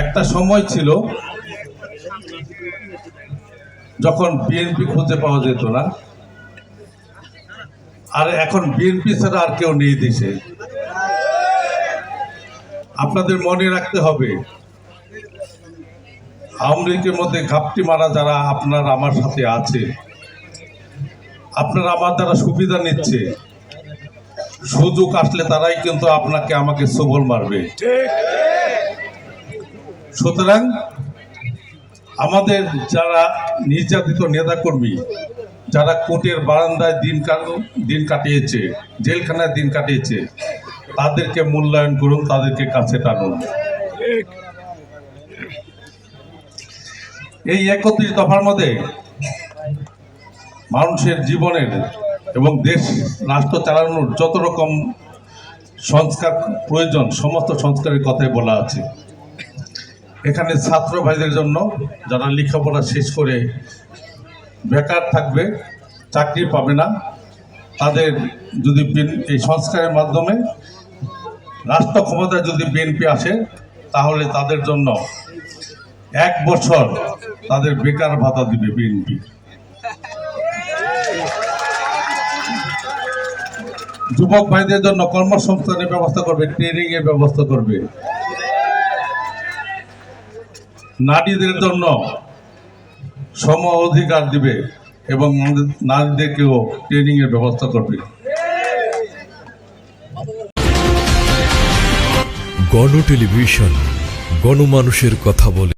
একটা সময় ছিল যখন বিএনপি খুঁজে পাওয়া যেত না। আর এখন বিএনপি ছাড়া আর কেউ নেই দেশে। আপনাদের মনে রাখতে হবে আওয়ামী লীগের মধ্যে ঘাপটি মারা যারা আপনার আমার সাথে আছে, আপনারা আমার দ্বারা সুবিধা নিচ্ছে। সুযোগ আসলে তারাই কিন্তু আপনাকে আমাকে সবল মারবে। সুতরাং আমাদের যারা নির্যাতিত নেতাকর্মী যারা কোর্টের বারান্দায় দিন দিন কাটিয়েছে জেলখানায় দিন কাটিয়েছে তাদেরকে মূল্যায়ন করুন তাদেরকে কাছে টানুন। এই একত্রিশ দফার মধ্যে মানুষের জীবনের এবং দেশ, রাষ্ট্র চালানোর যত রকম সংস্কার প্রয়োজন, সমস্ত সংস্কারের কথাই বলা আছে। এখানে ছাত্র ভাইদের জন্য যারা লেখাপড়া শেষ করে বেকার থাকবে, চাকরি পাবে না, তাদের যদি এই সংস্কারের মাধ্যমে রাষ্ট্র ক্ষমতায় যদি বিএনপি আসে, তাহলে তাদের জন্য এক বছর তাদের বেকার ভাতা দিবে বিএনপি। যুবক ভাইদের জন্য কর্মসংস্থানের ব্যবস্থা করবে ট্রেনিং এর ব্যবস্থা করবে। নারীদের জন্য সম অধিকার দিবে এবং নারীদেরকেও ট্রেনিং এর ব্যবস্থা করবে। গণ টেলিভিশন, গণমানুষের কথা বলে।